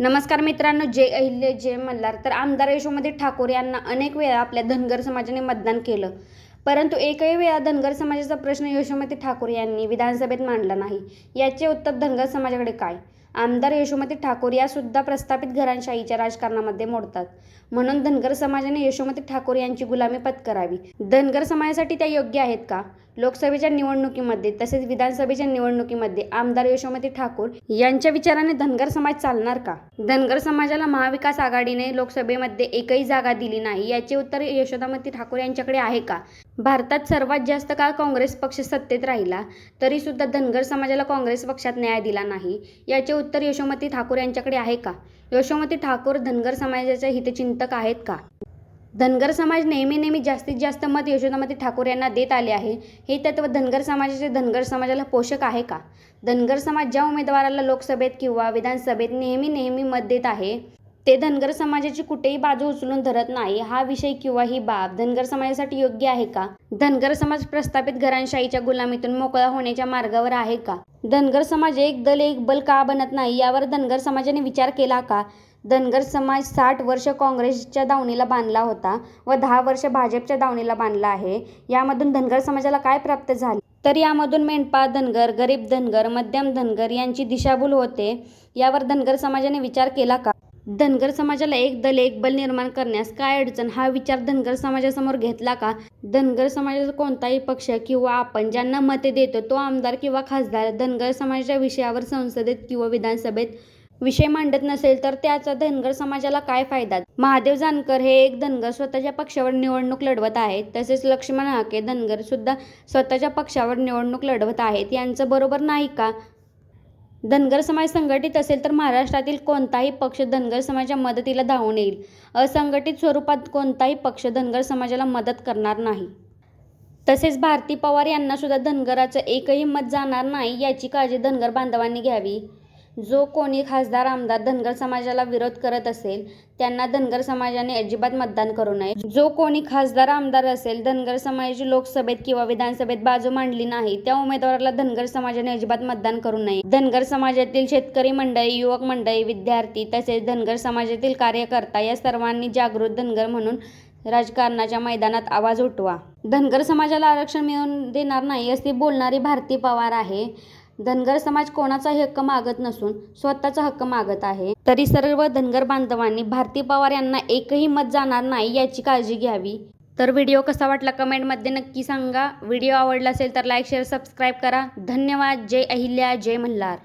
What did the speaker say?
नमस्कार मित्रांनो जय अहिल्य जय मल्हार. तर आमदार यशोमती ठाकूर यांना अनेक वेळा आपल्या धनगर समाजाने मतदान केलं. परंतु एकही वेळा धनगर समाजाचा प्रश्न यशोमती ठाकूर यांनी विधानसभेत मांडला नाही. याचे उत्तर धनगर समाजाकडे काय? आमदार यशोमती ठाकूर या सुद्धा प्रस्थापित घरांशाहीच्या राजकारणामध्ये मोडतात. म्हणून धनगर समाजाने यशोमती ठाकूर यांची गुलामी पत्करावी. धनगर समाजासाठी त्या योग्य आहेत का? लोकसभेच्या निवडणुकीमध्ये तसेच विधानसभेच्या निवडणुकीमध्ये आमदार यशोमती ठाकूर यांच्या विचाराने धनगर समाज चालणार का? धनगर समाजाला महाविकास आघाडीने लोकसभेमध्ये एकही जागा दिली नाही याचे उत्तर यशोदामती ठाकूर यांच्याकडे आहे का? भारतात सर्वात जास्त काळ काँग्रेस पक्ष सत्तेत राहिला तरी सुद्धा धनगर समाजाला काँग्रेस पक्षात न्याय दिला नाही याचे उत्तर यशोमती ठाकूर यांच्याकडे आहे का? यशोमती ठाकूर धनगर समाजाच्या हितचिंतक आहेत का? धनगर समाज नेहमी नेहमी जास्तीत जास्त मत यशोदामती ठाकूर यांना देत आले आहे. हे तत्व धनगर समाजाचे धनगर समाजाला पोषक आहे का? धनगर समाज ज्या उमेदवाराला लोकसभेत किंवा विधानसभेत नेहमी नेहमी मत देत आहे ते धनगर समाजाची कुठेही बाजू उचलून धरत नाही हा विषय किंवा ही बाब धनगर समाजासाठी योग्य आहे का? धनगर समाज प्रस्थापित घरांशाहीच्या गुलामीतून मोकळा होण्याच्या मार्गावर आहे का? धनगर समाज एक दल एक बल का बनत नाही यावर धनगर समाजाने विचार केला का? धनगर समाज साठ वर्ष काँग्रेसच्या दावणीला बांधला होता व दहा वर्ष भाजपच्या दावणीला बांधला आहे. यामधून धनगर समाजाला काय प्राप्त झाले? तर यामधून मेंढपाळ धनगर गरीब धनगर मध्यम धनगर यांची दिशाभूल होते. यावर धनगर समाजाने विचार केला का? धनगर समाजाला एक दल एक बल निर्माण करण्यास काय अडचण? हा विचार धनगर समाजासमोर घेतला का? धनगर समाजाचा कोणताही पक्ष किंवा आपण ज्यांना मते देतो तो आमदार किंवा खासदार धनगर समाजाच्या विषयावर संसदेत किंवा विधानसभेत विषय मांडत नसेल तर त्याचा धनगर समाजाला काय फायदा? महादेव जानकर हे एक धनगर स्वतःच्या पक्षावर निवडणूक लढवत आहेत. तसेच लक्ष्मण हाके धनगर सुद्धा स्वतःच्या पक्षावर निवडणूक लढवत आहेत. यांचं बरोबर नाही का? धनगर समाज संघटित असेल तर महाराष्ट्रातील कोणताही पक्ष धनगर समाजाच्या मदतीला धावून येईल. असंघटित स्वरूपात कोणताही पक्ष धनगर समाजाला मदत करणार नाही. तसेच भारती पवार यांना सुद्धा धनगराचं एकही मत जाणार नाही याची काळजी धनगर बांधवांनी घ्यावी. जो कोणी खासदार आमदार धनगर समाजाला विरोध करत असेल त्यांना धनगर समाजाने अजिबात मतदान करू नये. जो कोणी खासदार आमदार असेल धनगर समाजाची लोकसभेत किंवा विधानसभेत बाजू मांडली नाही त्या उमेदवाराला धनगर समाजाने अजिबात मतदान करू नये. धनगर समाजातील शेतकरी मंडळी युवक मंडळी विद्यार्थी तसेच धनगर समाजातील कार्यकर्ता या सर्वांनी जागृत धनगर म्हणून राजकारणाच्या मैदानात आवाज उठवा. धनगर समाजाला आरक्षण मिळवून देणार नाही असे बोलणारी भारती पवार आहे. धनगर समाज कोणाचाही हक्क मागत नसून स्वतःचा हक्क मागत आहे. तरी सर्व धनगर बांधवांनी भारती पवार यांना एकही मत जाणार नाही याची काळजी घ्यावी. तर व्हिडिओ कसा वाटला कमेंटमध्ये नक्की सांगा. व्हिडिओ आवडला असेल तर लाईक शेअर सबस्क्राईब करा. धन्यवाद. जय अहिल्या. जय मल्हार.